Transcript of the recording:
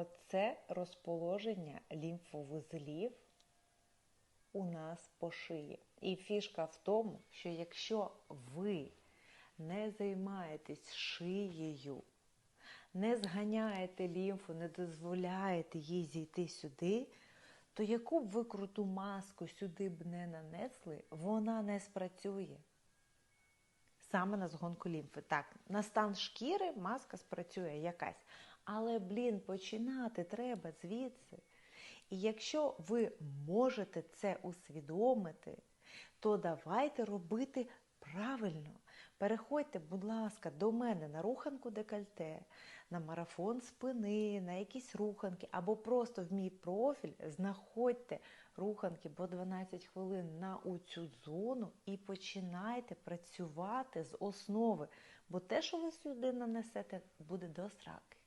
оце розположення лімфовузлів у нас по шиї. І фішка в тому, що якщо ви не займаєтесь шиєю, не зганяєте лімфу, не дозволяєте їй зійти сюди, то яку б ви круту маску сюди б не нанесли, вона не спрацює. Саме на згонку лімфи. Так, на стан шкіри маска спрацює якась. Але, блін, починати треба звідси. І якщо ви можете це усвідомити, то давайте робити правильно. Переходьте, будь ласка, до мене на руханку декольте, на марафон спини, на якісь руханки, або просто в мій профіль знаходьте руханки по 12 хвилин на цю зону і починайте працювати з основи. Бо те, що ви сюди нанесете, буде до сраки.